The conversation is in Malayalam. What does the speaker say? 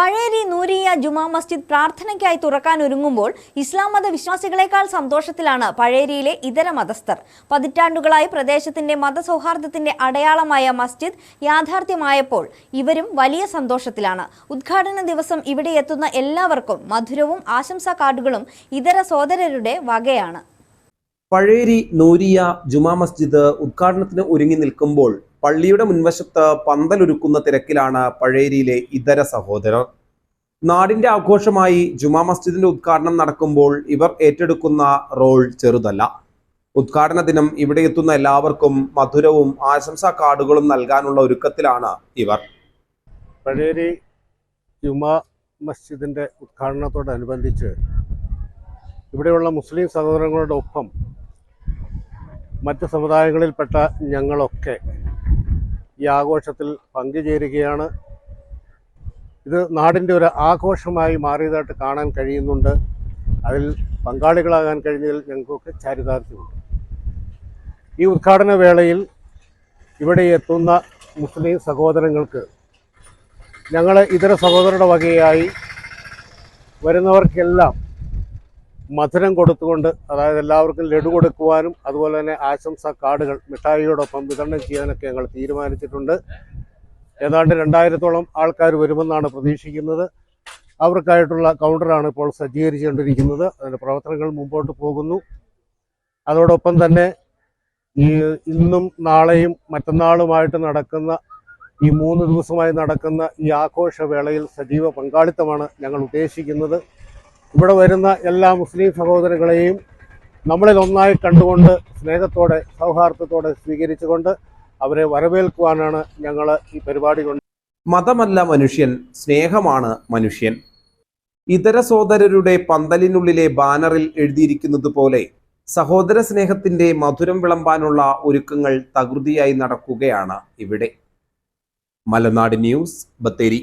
പഴയരി നൂരിയ ജുമാ മസ്ജിദ് പ്രാർത്ഥനയ്ക്കായി തുറക്കാൻ ഒരുങ്ങുമ്പോൾ ഇസ്ലാം മത വിശ്വാസികളെക്കാൾ സന്തോഷത്തിലാണ് പഴയരിയിലെ ഇതര മതസ്ഥർ. പതിറ്റാണ്ടുകളായി പ്രദേശത്തിന്റെ മതസൗഹാർദ്ദത്തിന്റെ അടയാളമായ മസ്ജിദ് യാഥാർത്ഥ്യമായപ്പോൾ ഇവരും വലിയ സന്തോഷത്തിലാണ്. ഉദ്ഘാടന ദിവസം ഇവിടെ എത്തുന്ന എല്ലാവർക്കും മധുരവും ആശംസാ കാർഡുകളും ഇതര സോദരരുടെ വകയാണ്. പഴേരി നൂരിയ ജുമാ മസ്ജിദ് ഉദ്ഘാടനത്തിന് ഒരുങ്ങി നിൽക്കുമ്പോൾ പള്ളിയുടെ മുൻവശത്ത് പന്തലൊരുക്കുന്ന തിരക്കിലാണ് പഴേരിയിലെ ഇതര സഹോദരർ. നാടിന്റെ ആഘോഷമായി ജുമാ മസ്ജിദിന്റെ ഉദ്ഘാടനം നടക്കുമ്പോൾ ഇവർ ഏറ്റെടുക്കുന്ന റോൾ ചെറുതല്ല. ഉദ്ഘാടന ദിനം ഇവിടെ എത്തുന്ന എല്ലാവർക്കും മധുരവും ആശംസാ കാർഡുകളും നൽകാനുള്ള ഒരുക്കത്തിലാണ് ഇവർ. പഴേരി ജുമാ മസ്ജിദിന്റെ ഉദ്ഘാടനത്തോടനുബന്ധിച്ച് ഇവിടെയുള്ള മുസ്ലിം സഹോദരങ്ങളുടെ ഒപ്പം മറ്റ് സമുദായങ്ങളിൽപ്പെട്ട ഞങ്ങളൊക്കെ ഈ ആഘോഷത്തിൽ പങ്കുചേരുകയാണ്. ഇത് നാടിന്റെ ഒരു ആഘോഷമായി മാറിയതായിട്ട് കാണാൻ കഴിയുന്നുണ്ട്. അതിൽ പങ്കാളികളാകാൻ കഴിഞ്ഞതിൽ ഞങ്ങൾക്കൊക്കെ ചാരിതാർത്ഥ്യമുണ്ട്. ഈ ഉദ്ഘാടന വേളയിൽ ഇവിടെ എത്തുന്ന മുസ്ലിം സഹോദരങ്ങൾക്ക് ഞങ്ങൾ ഇതര സഹോദരരുടെ വകയായി വരുന്നവർക്കെല്ലാം മധുരം കൊടുത്തുകൊണ്ട് അതായത് എല്ലാവർക്കും ലഡു കൊടുക്കുവാനും അതുപോലെ തന്നെ ആശംസാ കാർഡുകൾ മിഠായിയോടൊപ്പം വിതരണം ചെയ്യാനൊക്കെ ഞങ്ങൾ തീരുമാനിച്ചിട്ടുണ്ട്. ഏതാണ്ട് രണ്ടായിരത്തോളം ആൾക്കാർ വരുമെന്നാണ് പ്രതീക്ഷിക്കുന്നത്. അവർക്കായിട്ടുള്ള കൗണ്ടറാണ് ഇപ്പോൾ സജ്ജീകരിച്ചുകൊണ്ടിരിക്കുന്നത്. അതിന്റെ പ്രവർത്തനങ്ങൾ മുമ്പോട്ട് പോകുന്നു. അതോടൊപ്പം തന്നെ ഈ ഇന്നും നാളെയും മറ്റന്നാളുമായിട്ട് നടക്കുന്ന ഈ മൂന്ന് ദിവസമായി നടക്കുന്ന ഈ ആഘോഷവേളയിൽ സജീവ പങ്കാളിത്തമാണ് ഞങ്ങൾ ഉദ്ദേശിക്കുന്നത്. ഇവിടെ വരുന്ന എല്ലാ മുസ്ലിം സഹോദരങ്ങളെയും നമ്മളിൽ ഒന്നായി കണ്ടുകൊണ്ട് സ്നേഹത്തോടെ സൗഹാർദ്ദത്തോടെ സ്വീകരിച്ചുകൊണ്ട് അവരെ വരവേൽക്കുവാനാണ് ഞങ്ങൾ ഈ പരിപാടി കൊണ്ട് മതമല്ല മനുഷ്യൻ സ്നേഹമാണ് മനുഷ്യൻ. ഇതര സഹോദരരുടെ പന്തലിനുള്ളിലെ ബാനറിൽ എഴുതിയിരിക്കുന്നത് പോലെ സഹോദര സ്നേഹത്തിന്റെ മധുരം വിളമ്പാനുള്ള ഒരുക്കങ്ങൾ തകൃതിയായി നടക്കുകയാണ് ഇവിടെ. മലനാട് ന്യൂസ് ബത്തേരി.